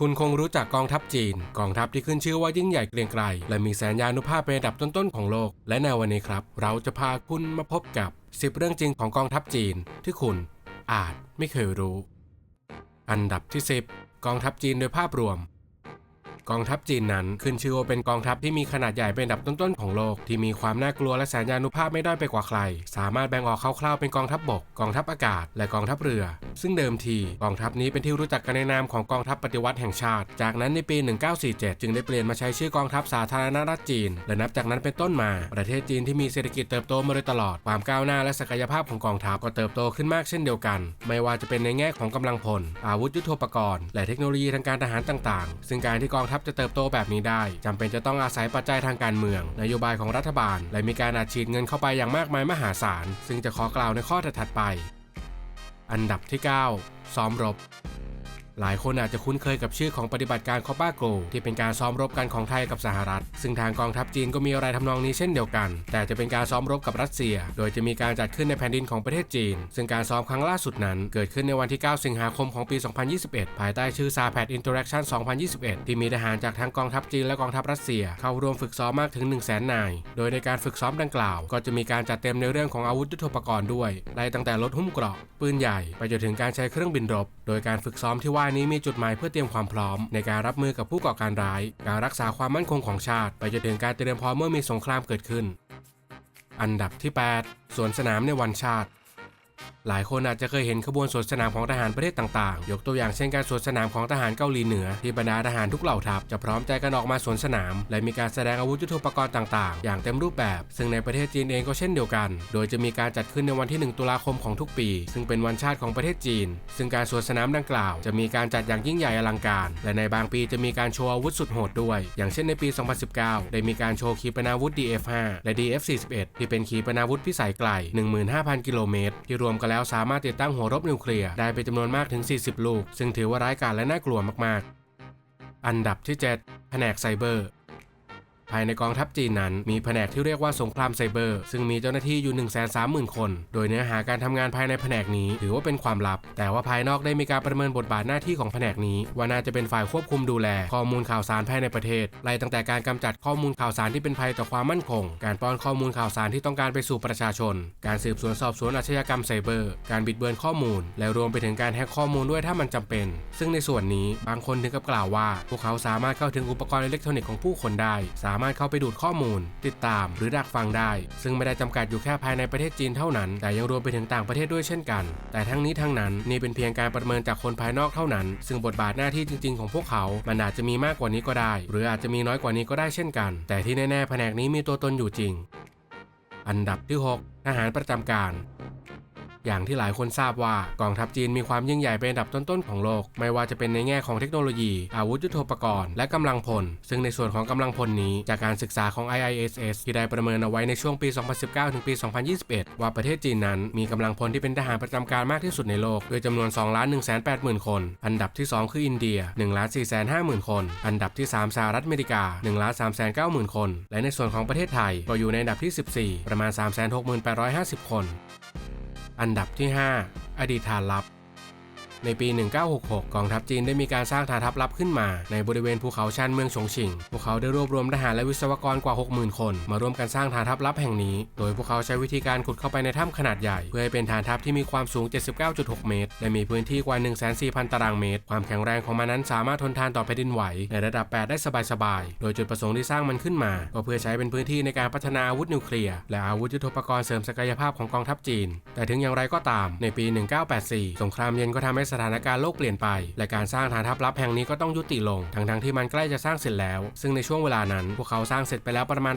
คุณคงรู้จักกองทัพจีน กองทัพที่ขึ้นชื่อว่ายิ่งใหญ่เกรียงไกรและมีแสนยานุภาพเป็นอันดับต้นๆของโลก และในวันนี้ครับ เราจะพาคุณมาพบกับ 10 เรื่องจริงของกองทัพจีน ที่คุณอาจไม่เคยรู้ อันดับที่ 10 กองทัพจีนโดยภาพรวม กองทัพจีนนั้น ขึ้นชื่อว่าเป็นกองทัพที่มีขนาดใหญ่เป็นอันดับต้นๆของโลก ที่มีความน่ากลัวและแสนยานุภาพไม่ด้อยไปกว่าใคร สามารถแบ่งออกคร่าวๆเป็นกองทัพบก กองทัพอากาศ และกองทัพเรือ ซึ่งเดิมทีกองทัพนี้เป็นที่รู้จักกันในนามของกองทัพปฏิวัติแห่งชาติ จากนั้นในปี 1947 จึงได้เปลี่ยนมาใช้ชื่อกองทัพสาธารณรัฐจีน และนับจากนั้นเป็นต้นมา ประเทศจีนที่มีเศรษฐกิจเติบโตมาโดยตลอด ความก้าวหน้าและศักยภาพของกองทัพก็เติบโตขึ้นมากเช่นเดียวกัน ไม่ว่าจะเป็นในแง่ของกำลังพล อาวุธยุทโธปกรณ์ และเทคโนโลยีทางการทหารต่างๆ ซึ่งการที่กองทัพจะเติบโตแบบนี้ได้จำเป็นจะต้องอาศัยปัจจัยทางการเมือง นโยบายของรัฐบาล และมีการอัดฉีดเงินเข้าไปอย่างมากมายมหาศาล ซึ่งจะขอกล่าวในข้อถัดไป อันดับที่ 9 ซ้อมรบ หลายคนอาจจะคุ้นเคยกับชื่อของปฏิบัติการคอป้าโกที่เป็นการซ้อมรบกันของไทยกับสหรัฐ ซึ่งทางกองทัพจีนก็มีอะไรทำนองนี้เช่นเดียวกัน แต่จะเป็นการซ้อมรบกับรัสเซีย โดยจะมีการจัดขึ้นในแผ่นดินของประเทศจีน ซึ่งการซ้อมครั้งล่าสุดนั้น เกิดขึ้นในวันที่ 9 สิงหาคมของปี 2021 ภายใต้ชื่อ s a p a d Interaction 2021 ที่มีทหารจากทั้งกองทัพจีนและกองทัพรัสเซีย เข้าร่วมฝึกซ้อมมากถึง 1 0 0 0 0แสนนาย โดยในการฝึกซ้อมดังกล่าว ก็จะมีการจัดเต็มในเรื่องของอาวุธยุทโธปกรณ์ด้วยไล่ตั้งแต่รถหุ้มเกราะปืนใหญ่ไปจนถึงการใช้เครื่องบินรบ โดยการฝึกซ้อมที่ว่านี้มีจุดหมายเพื่อเตรียมความพร้อม ในการรับมือกับผู้ก่อการร้าย การรักษาความมั่นคงของชาติ ไปจนถึงการเตรียมพร้อมเมื่อมีสงครามเกิดขึ้น อันดับที่ 8 สวนสนามในวันชาติ หลายคนอาจจะเคยเห็นขบวนสวนสนามของทหารประเทศต่างๆ ยกตัวอย่างเช่นการสวนสนามของทหารเกาหลีเหนือ ที่บรรดาทหารทุกเหล่าทัพจะพร้อมใจกันออกมาสวนสนาม และมีการแสดงอาวุธยุทโธปกรณ์ต่างๆ อย่างเต็มรูปแบบ ซึ่งในประเทศจีนเองก็เช่นเดียวกัน โดยจะมีการจัดขึ้นในวันที่ 1 ตุลาคมของทุกปี ซึ่งเป็นวันชาติของประเทศจีน ซึ่งการสวนสนามดังกล่าว จะมีการจัดอย่างยิ่งใหญ่อลังการ และในบางปีจะมีการโชว์อาวุธสุดโหดด้วย อย่างเช่นในปี 2019 ได้มีการโชว์ขีปนาวุธ DF5 และ DF41 ที่เป็นขีปนาวุธพิสัยไกล 15,000 กิโลเมตรที่รวมกันแล้วสามารถติดตั้งหัวรบนิวเคลียร์ได้เป็นจำนวนมากถึง 40 ลูก ซึ่งถือว่าร้ายกาจและน่ากลัวมากๆ อันดับที่ 7 แผนกไซเบอร์ ภายในกองทัพจีนนั้นมีแผนกที่เรียกว่าสงครามไซเบอร์ ซึ่งมีเจ้าหน้าที่อยู่ 1 3 0 0 0 0 คน โดยเนื้อหาการทำงานภายในแผนกนี้ถือว่าเป็นความลับ แต่ว่าภายนอกได้มีการประเมินบทบาทหน้าที่ของแผนกนี้ ว่าน่าจะเป็นฝ่ายควบคุมดูแล ข้อมูลข่าวสารภายในประเทศไล่ตั้งแต่การกำจัดข้อมูลข่าวสารที่เป็นภัยต่อความมั่นคง การป้อนข้อมูลข่าวสารที่ต้องการไปสู่ประชาชน การสืบสวนสอบสวนอาชญากรรมไซเบอร์การบิดเบือนข้อมูล และรวมไปถึงการแฮกข้อมูลด้วยถ้ามันจำเป็น ซึ่งในส่วนนี้บางคนถึงกับกล่าวว่า พวกเขาสามารถเข้าถึงอุปกรณ์อิเล็กทรอนิกส์ของผู้คนได้สาามารถเข้าไปดูดข้อมูล ติดตามหรือดักฟังได้ ซึ่งไม่ได้จำกัดอยู่แค่ภายในประเทศจีนเท่านั้น แต่ยังรวมไปถึงต่างประเทศด้วยเช่นกัน แต่ทั้งนี้ทั้งนั้นนี่เป็นเพียงการประเมินจากคนภายนอกเท่านั้น ซึ่งบทบาทหน้าที่จริง ๆ ของพวกเขา มันอาจจะมีมากกว่านี้ก็ได้ หรืออาจจะมีน้อยกว่านี้ก็ได้เช่นกัน แต่ที่แน่ๆแผนกนี้มีตัวตนอยู่จริง อันดับที่ 6 ทหารประจำการ อย่างที่หลายคนทราบว่ากองทัพจีนมีความยิ่งใหญ่เป็นอันดับต้นๆของโลก ไม่ว่าจะเป็นในแง่ของเทคโนโลยี อาวุธยุทโธปกรณ์ และกำลังพล ซึ่งในส่วนของกำลังพลนี้ จากการศึกษาของ IISS ที่ได้ประเมินเอาไว้ในช่วงปี 2019 ถึงปี 2021 ว่าประเทศจีนนั้นมีกำลังพลที่เป็นทหารประจำการมากที่สุดในโลกโดยจำนวน2 1 8 0 0 0 คน อันดับที่ 2 คืออินเดีย1 4 5 0 0 0 0 คน อันดับที่ 3สหรัฐอเมริกา1 3 9 0 0 0 0 คน และในส่วนของประเทศไทยก็อยู่ในอันดับที่ 14 ประมาณ 36850 คน อันดับที่ 5 อดีตฐานลับ ในปี 1966 กองทัพจีนได้มีการสร้างฐานทัพลับขึ้นมา ในบริเวณภูเขาชันเมืองฉงชิ่งพวกเขาได้รวบรวมทหารและวิศวกรกว่า 60,000 คน มาร่วมกันสร้างฐานทัพลับแห่งนี้ โดยพวกเขาใช้วิธีการขุดเข้าไปในถ้ำขนาดใหญ่ เพื่อให้เป็นฐานทัพที่มีความสูง 79.6 เมตร และมีพื้นที่กว่า 1,400,000 ตารางเมตร ความแข็งแรงของมันนั้นสามารถทนทานต่อแผ่นดินไหวในระดับ 8 ได้สบายๆ โดยจุดประสงค์ที่สร้างมันขึ้นมา ก็เพื่อใช้เป็นพื้นที่ในการพัฒนาอาวุธนิวเคลียร์และอาวุธยุทโธปกรณ์เสริมศักยภาพของกองทัพจีน แต่ถึงอย่างไรก็ตาม ในปี 1984 สงครามเย็นก็ทำให้สถานการณ์โลกเปลี่ยนไป และการสร้างฐานทัพลับแห่งนี้ก็ต้องยุติลง ทั้งๆที่มันใกล้จะสร้างเสร็จแล้ว ซึ่งในช่วงเวลานั้น พวกเขาสร้างเสร็จไปแล้วประมาณ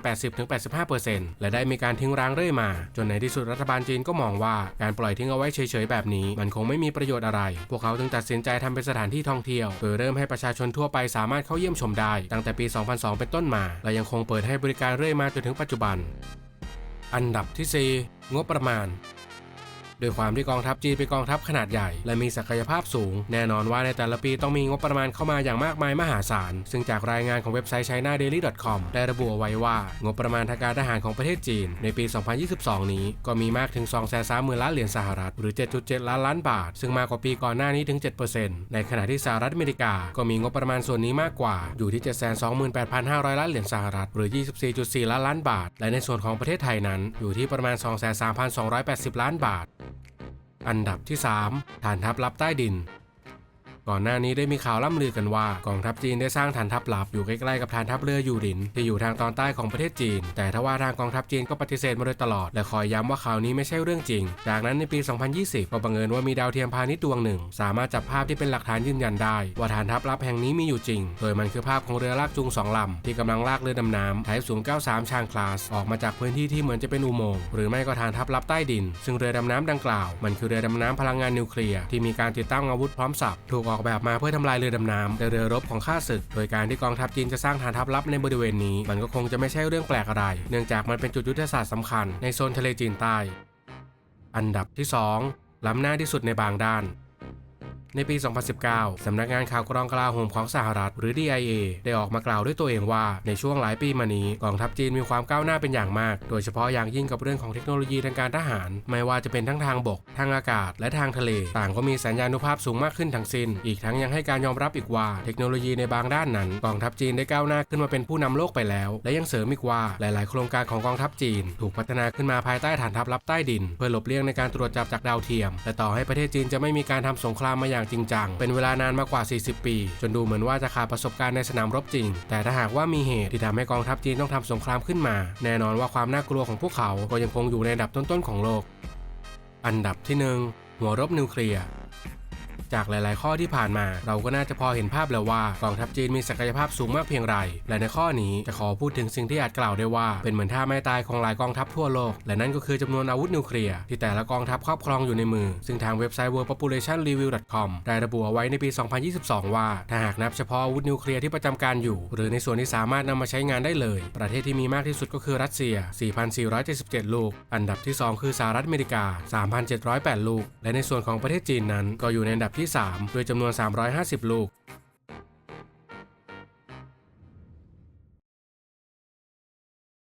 80-85%และได้มีการทิ้งร้างเรื่อยมา จนในที่สุดรัฐบาลจีนก็มองว่าการปล่อยทิ้งเอาไว้เฉยๆแบบนี้ มันคงไม่มีประโยชน์อะไร พวกเขาจึงตัดสินใจทำเป็นสถานที่ท่องเที่ยวโดยเริ่มให้ประชาชนทั่วไปสามารถเข้าเยี่ยมชมได้ ตั้งแต่ปี 2002 เป็นต้นมา และยังคงเปิดให้บริการเรื่อยมาจนถึงปัจจุบัน อันดับที่ 4 งบประมาณ โดยความที่กองทัพจีนเป็นกองทัพขนาดใหญ่ และมีศักยภาพสูง แน่นอนว่าในแต่ละปีต้องมีงบประมาณเข้ามาอย่างมากมายมหาศาล ซึ่งจากรายงานของเว็บไซต์ chinadaily.com ได้ระบุเอาไว้ว่า งบประมาณทางการทหารของประเทศจีน ในปี 2022 นี้ก็มีมากถึง 230,000ล้านเหรียญสหรัฐ หรือ 7.7 ล้านล้านบาท ซึ่งมากกว่าปีก่อนหน้านี้ถึง 7%ในขณะที่สหรัฐอเมริกา ก็มีงบประมาณส่วนนี้มากกว่า อยู่ที่ 728,500 ล้านเหรียญสหรัฐ หรือ 24.4 ล้านล้านบาท และในส่วนของประเทศไทยนั้น อยู่ที่ประมาณ 23,280 ล้านบาท อันดับที่ 3 ฐานทัพลับใต้ดิน ก่อนหน้านี้ได้มีข่าวล่ำลือกันว่ากองทัพจีนได้สร้างฐานทัพลับอยู่ใกล้ๆกับฐานทัพเรือยูหลิน ที่อยู่ทางตอนใต้ของประเทศจีน แต่ทว่าทางกองทัพจีนก็ปฏิเสธมาโดยตลอด และคอยย้ำว่าข่าวนี้ไม่ใช่เรื่องจริง จากนั้นในปี 2020 ก็บังเอิญว่ามีดาวเทียมพาณิชย์ดวงหนึ่ง สามารถจับภาพที่เป็นหลักฐานยืนยันได้ ว่าฐานทัพลับแห่งนี้มีอยู่จริง โดยมันคือภาพของเรือลากจูงสองลำที่กำลังลากเรือดำน้ำไทป์สูง93ชางคลาสออกมาจากพื้นที่ที่เหมือนจะเป็นอุโมงค์หรือไม่ก็ฐานทัพลับใต้ดิน ซึ่งเรือดำน้ำดังกล่าว มันคือเรือดำน้ำพลังงานนิวเคลียร์ที่มีการติดตั้งอาวุธพร้อมสับถูกออกอกแบบมาเพื่อทำลายเรือดำน้ำและเรือรบของข้าศึก โดยการที่กองทัพจีนจะสร้างฐานทัพลับในบริเวณนี้ มันก็คงจะไม่ใช่เรื่องแปลกอะไร เนื่องจากมันเป็นจุดยุทธศาสตร์สำคัญในโซนทะเลจีนใต้ อันดับที่ 2 ล้ำหน้าที่สุดในบางด้าน ในปี 2019 สำนักงานข่าวกรองกลาโหมของสหรัฐ หรือ DIA ได้ออกมากล่าวด้วยตัวเองว่า ในช่วงหลายปีมานี้กองทัพจีนมีความก้าวหน้าเป็นอย่างมาก โดยเฉพาะอย่างยิ่งกับเรื่องของเทคโนโลยีทางการทหาร ไม่ว่าจะเป็นทั้งทางบก ทางอากาศ และทางทะเล ต่างก็มีสัญญาณุภาพสูงมากขึ้นทั้งสิ้น อีกทั้งยังให้การยอมรับอีกว่า เทคโนโลยีในบางด้านนั้นกองทัพจีนได้ก้าวหน้าขึ้นมาเป็นผู้นำโลกไปแล้ว และยังเสริมอีกว่าหลาย ๆ โครงการของกองทัพจีน ถูกพัฒนาขึ้นมาภายใต้ฐานทัพลับใต้ดิน เพื่อหลบเลี่ยงในการตรวจจับจากดาวเทียม และต่อให้ประเทศจีนจะไม่มีการทำสงครามมาอย่างจริงจัง เป็นเวลานานมากกว่า 40 ปี จนดูเหมือนว่าจะขาดประสบการณ์ในสนามรบจริง แต่ถ้าหากว่ามีเหตุที่ทำให้กองทัพจีนต้องทำสงครามขึ้นมา แน่นอนว่าความน่ากลัวของพวกเขาก็ยังคงอยู่ในอันดับต้นๆของโลก อันดับที่หนึ่งหัวรบนิวเคลียร์ จากหลาย ๆ ข้อที่ผ่านมา เราก็น่าจะพอเห็นภาพแล้วว่ากองทัพจีนมีศักยภาพสูงมากเพียงไร และในข้อนี้จะขอพูดถึงสิ่งที่อาจกล่าวได้ว่า เป็นเหมือนท่าไม่ตายของหลายกองทัพทั่วโลก และนั่นก็คือจำนวนอาวุธนิวเคลียร์ที่แต่ละกองทัพครอบครองอยู่ในมือ ซึ่งทางเว็บไซต์ worldpopulationreview.com ได้ระบุเอาไว้ในปี 2022 ว่า ถ้าหากนับเฉพาะอาวุธนิวเคลียร์ที่ประจำการอยู่ หรือในส่วนที่สามารถนำมาใช้งานได้เลย ประเทศที่มีมากที่สุดก็คือรัสเซีย 4,477 ลูก อันดับที่ 2 คือสหรัฐอเมริกา 3,708 ลูก และในส่วนของประเทศจีนนั้นก็อยู่ในอันดับที่ 3 ด้วยจำนวน 350 ลูก